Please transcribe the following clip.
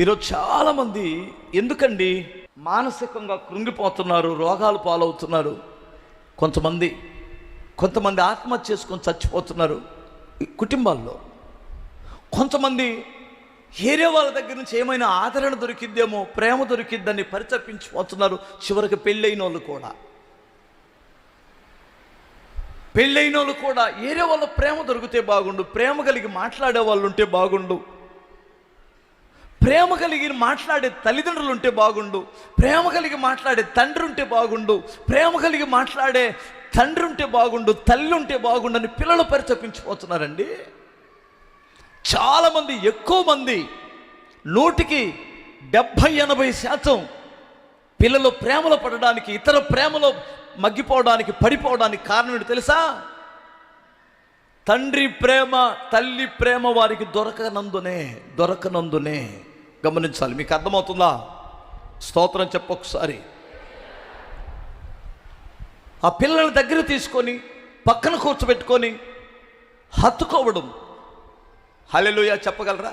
ఈరోజు చాలామంది ఎందుకండి మానసికంగా కృంగిపోతున్నారు రోగాలు పాలవుతున్నారు? కొంతమంది కొంతమంది ఆత్మహత్య చేసుకొని చచ్చిపోతున్నారు ఈ కుటుంబాల్లో. కొంతమంది వేరే వాళ్ళ దగ్గర నుంచి ఏమైనా ఆదరణ దొరికిద్దేమో ప్రేమ దొరికిద్దని పరితపించిపోతున్నారు చివరికి పెళ్ళైన వాళ్ళు కూడా. పెళ్ళైన వాళ్ళు కూడా వేరే వాళ్ళ ప్రేమ దొరికితే బాగుండు ప్రేమ కలిగి మాట్లాడే వాళ్ళు ఉంటే బాగుండు. ప్రేమ కలిగి మాట్లాడే తల్లిదండ్రులు ఉంటే బాగుండు. ప్రేమ కలిగి మాట్లాడే తండ్రి ఉంటే బాగుండు. ప్రేమ కలిగి మాట్లాడే తండ్రి ఉంటే బాగుండు తల్లి ఉంటే బాగుండు అని పిల్లలు పరిచపించిపోతున్నారండి చాలామంది ఎక్కువ మంది నూటికి డెబ్భై ఎనభై శాతం పిల్లలు ప్రేమలో పడడానికి ఇతర ప్రేమలో మగ్గిపోవడానికి పడిపోవడానికి కారణం ఏంటి తెలుసా? తండ్రి ప్రేమ తల్లి ప్రేమ వారికి దొరకనందునే దొరకనందునే. గమనించాలి. మీకు అర్థమవుతుందా? స్తోత్రం చెప్పొకసారి ఆ పిల్లల దగ్గర తీసుకొని పక్కన కూర్చోబెట్టుకొని హత్తుకోవడం. హలెలుయా చెప్పగలరా?